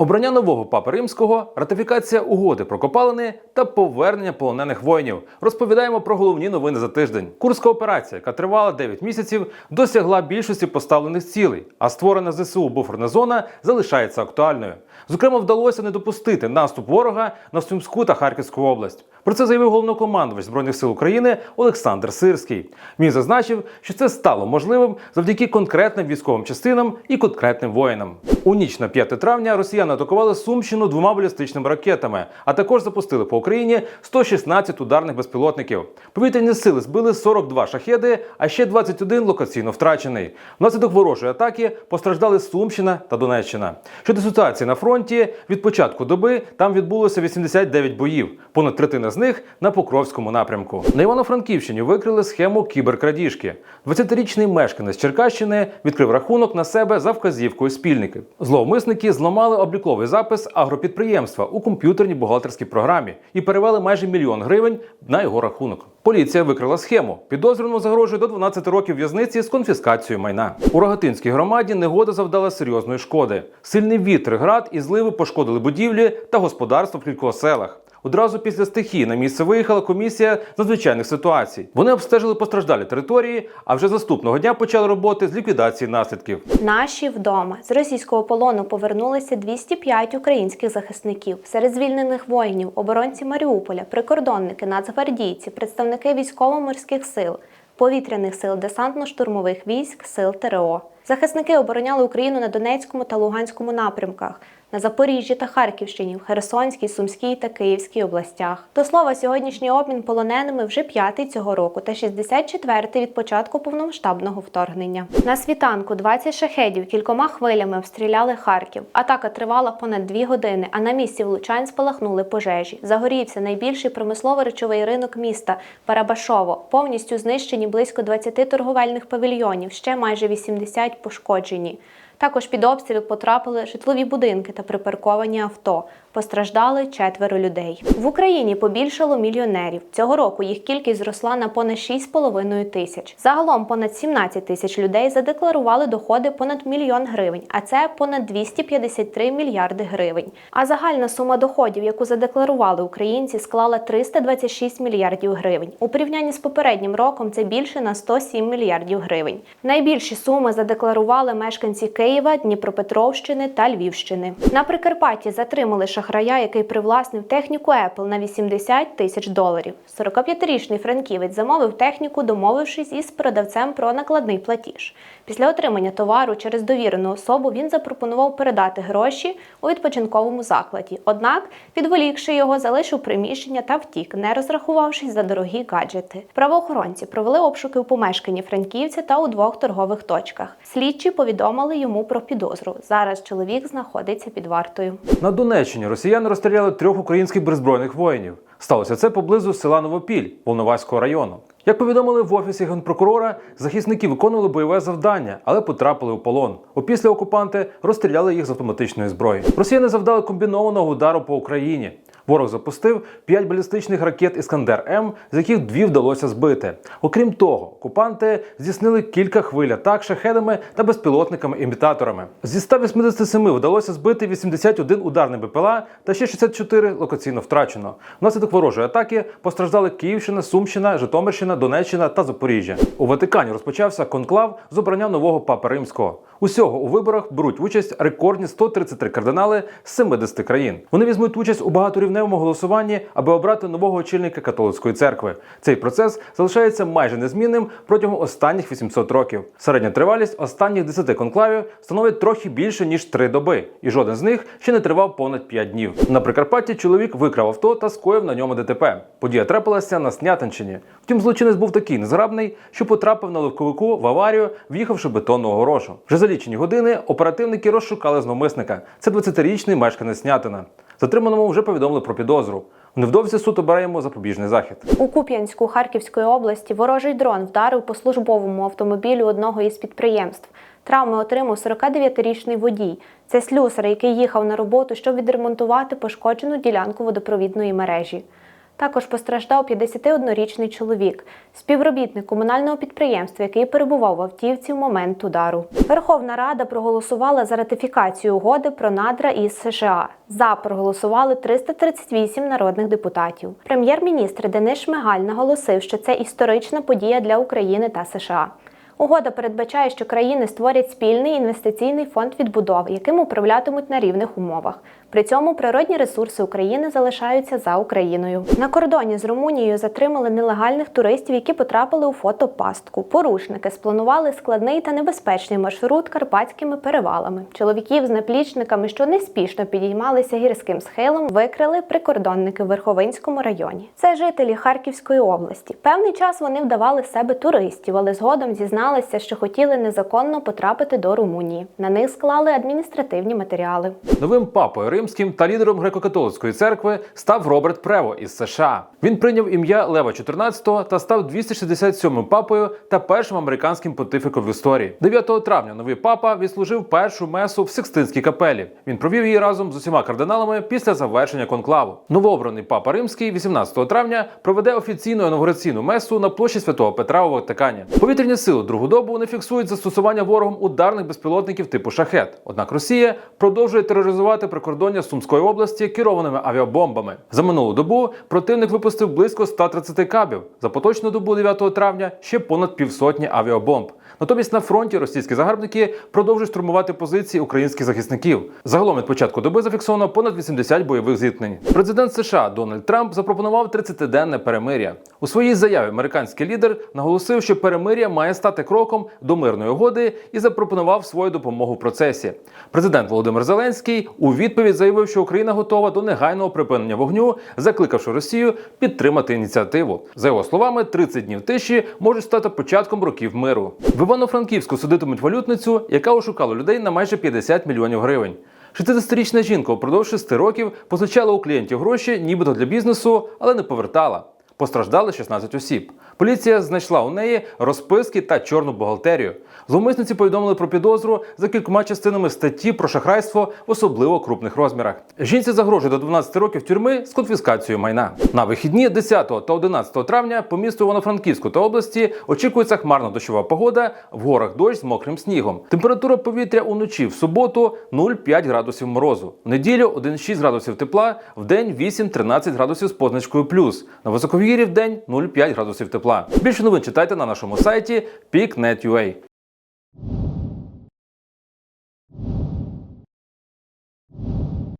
Обрання нового папи римського, ратифікація угоди про копалини та повернення полонених воїнів. Розповідаємо про головні новини за тиждень. Курська операція, яка тривала 9 місяців, досягла більшості поставлених цілей, а створена ЗСУ буферна зона залишається актуальною. Зокрема, вдалося не допустити наступ ворога на Сумську та Харківську область. Про це заявив головнокомандувач збройних сил України Олександр Сирський. Він зазначив, що це стало можливим завдяки конкретним військовим частинам і конкретним воїнам. У ніч на 5 травня росіяни атакували Сумщину двома балістичними ракетами, а також запустили по Україні 116 ударних безпілотників. Повітряні сили збили 42 шахеди, а ще 21 локаційно втрачений. Внаслідок ворожої атаки постраждали Сумщина та Донеччина. Щодо ситуації на фронті, від початку доби там відбулося 89 боїв, понад третина з них на Покровському напрямку. На Івано-Франківщині викрили схему кіберкрадіжки. 20-річний мешканець Черкащини відкрив рахунок на себе за вказівкою спільників. Зловмисники зламали обліковий запис агропідприємства у комп'ютерній бухгалтерській програмі і перевели майже мільйон гривень на його рахунок. Поліція викрила схему. Підозрюваному загрожує до 12 років в'язниці з конфіскацією майна. У Рогатинській громаді негода завдала серйозної шкоди. Сильний вітер, град і зливи пошкодили будівлі та господарство в кількох селах. Одразу після стихії на місце виїхала комісія надзвичайних ситуацій. Вони обстежили постраждалі території, а вже наступного дня почали роботи з ліквідації наслідків. Наші вдома з російського полону повернулися 205 українських захисників. Серед звільнених воїнів, оборонці Маріуполя, прикордонники, нацгвардійці, представники військово-морських сил, повітряних сил, десантно-штурмових військ, сил ТРО. Захисники обороняли Україну на Донецькому та Луганському напрямках. На Запоріжжі та Харківщині, в Херсонській, Сумській та Київській областях. До слова, сьогоднішній обмін полоненими вже п'ятий цього року та 64-й від початку повномасштабного вторгнення. На світанку 20 шахедів кількома хвилями обстріляли Харків. Атака тривала понад дві години, а на місці влучань спалахнули пожежі. Загорівся найбільший промислово-речовий ринок міста Парабашово. Повністю знищені близько 20 торговельних павільйонів, ще майже 80 пошкоджені. Також під обстріл потрапили житлові будинки та припарковані авто. Постраждали четверо людей. В Україні побільшало мільйонерів. Цього року їх кількість зросла на понад 6,5 тисяч. Загалом понад 17 тисяч людей задекларували доходи понад мільйон гривень, а це понад 253 мільярди гривень. А загальна сума доходів, яку задекларували українці, склала 326 мільярдів гривень. У порівнянні з попереднім роком це більше на 107 мільярдів гривень. Найбільші суми задекларували мешканці Києва, Дніпропетровщини та Львівщини. На Прикарпатті затримали шахрая, який привласнив техніку Apple на 80 тисяч доларів. 45-річний франківець замовив техніку, домовившись із продавцем про накладний платіж. Після отримання товару через довірену особу він запропонував передати гроші у відпочинковому закладі. Однак, відволікши його, залишив приміщення та втік, не розрахувавшись за дорогі гаджети. Правоохоронці провели обшуки у помешканні франківця та у двох торгових точках. Слідчі повідомили йому про підозру. Зараз чоловік знаходиться під вартою. На Донеччині росіяни розстріляли трьох українських беззбройних воїнів. Сталося це поблизу села Новопіль Волноваського району. Як повідомили в офісі генпрокурора, захисники виконували бойове завдання, але потрапили у полон. Опісля окупанти розстріляли їх з автоматичної зброї. Росіяни завдали комбінованого удару по Україні. Ворог запустив 5 балістичних ракет Іскандер М, з яких дві вдалося збити. Окрім того, окупанти здійснили кілька хвиль атак шахедами та безпілотниками-імітаторами. Зі 187 вдалося збити 81 ударний БПЛА та ще 64 локаційно втрачено. Внаслідок ворожої атаки постраждали Київщина, Сумщина, Житомирщина, Донеччина та Запоріжжя. У Ватикані розпочався конклав з обрання нового папи римського. Усього у виборах беруть участь рекордні 133 кардинали з 70 країн. Вони візьмуть участь у багаторівневому голосуванні, аби обрати нового очільника католицької церкви. Цей процес залишається майже незмінним протягом останніх 800 років. Середня тривалість останніх 10 конклавів становить трохи більше ніж 3 доби, і жоден з них ще не тривав понад 5 днів. На Прикарпатті чоловік викрав авто та скоїв на ньому ДТП. Подія трапилася на Снятинщині. Втім, злочинець був такий незграбний, що потрапив на легковику в аварію, в'їхавши бетонну огорошу. Вже за лічені години оперативники розшукали зловмисника. Це 20-річний мешканець Снятина. Затриманому вже повідомили про підозру. Невдовзі суд обирає запобіжний захід. У Куп'янську Харківської області ворожий дрон вдарив по службовому автомобілю одного із підприємств. Травми отримав 49-річний водій. Це слюсар, який їхав на роботу, щоб відремонтувати пошкоджену ділянку водопровідної мережі. Також постраждав 51-річний чоловік, співробітник комунального підприємства, який перебував в автівці в момент удару. Верховна Рада проголосувала за ратифікацію угоди про надра із США. За проголосували 338 народних депутатів. Прем'єр-міністр Денис Шмигаль наголосив, що це історична подія для України та США. Угода передбачає, що країни створять спільний інвестиційний фонд відбудови, яким управлятимуть на рівних умовах. При цьому природні ресурси України залишаються за Україною. На кордоні з Румунією затримали нелегальних туристів, які потрапили у фотопастку. Порушники спланували складний та небезпечний маршрут карпатськими перевалами. Чоловіків з наплічниками, що неспішно підіймалися гірським схилом, викрили прикордонники в Верховинському районі. Це жителі Харківської області. Певний час вони вдавали себе туристів, але згодом зізналися, що хотіли незаконно потрапити до Румунії. На них склали адміністративні матеріали. Новим папою римським та лідером греко-католицької церкви став Роберт Прево із США. Він прийняв ім'я Лева XIV та став 267-м папою та першим американським понтифіком в історії. 9 травня новий папа відслужив першу месу в Сикстинській капелі. Він провів її разом з усіма кардиналами після завершення конклаву. Новообраний папа римський 18 травня проведе офіційну інаугураційну месу на площі Святого Петра у Ватикані. Повітряні сили другу добу не фіксують застосування ворогом ударних безпілотників типу шахет. Однак Росія продовжує тероризувати прикордоння Сумської області керованими авіабомбами. За минулу добу противник випустив близько 130 кабів. За поточну добу 9 травня ще понад півсотні авіабомб. Натомість на фронті російські загарбники продовжують штурмувати позиції українських захисників. Загалом від початку доби зафіксовано понад 80 бойових зіткнень. Президент США Дональд Трамп запропонував 30-денне перемир'я. У своїй заяві американський лідер наголосив, що перемир'я має стати кроком до мирної угоди і запропонував свою допомогу в процесі. Президент Володимир Зеленський у відповідь заявив, що Україна готова до негайного припинення вогню, закликавши Росію підтримати ініціативу. За його словами, 30 днів тиші можуть стати початком років миру. В Івано-Франківську судитимуть валютницю, яка ошукала людей на майже 50 мільйонів гривень. 60-річна жінка упродовж 6 років позичала у клієнтів гроші, нібито для бізнесу, але не повертала. Постраждали 16 осіб. Поліція знайшла у неї розписки та чорну бухгалтерію. Зловмисниці повідомили про підозру за кількома частинами статті про шахрайство в особливо крупних розмірах. Жінці загрожує до 12 років тюрми з конфіскацією майна. На вихідні 10 та 11 травня по місту Івано-Франківську та області очікується хмарна дощова погода, в горах дощ з мокрим снігом. Температура повітря уночі в суботу 0,5 градусів морозу. В неділю 1,6 градусів тепла, в день 8-13 градусів з позначкою плюс. На високовір'ї в день 0,5 градусів тепла. Більше новин читайте на нашому сайті peak.net.ua.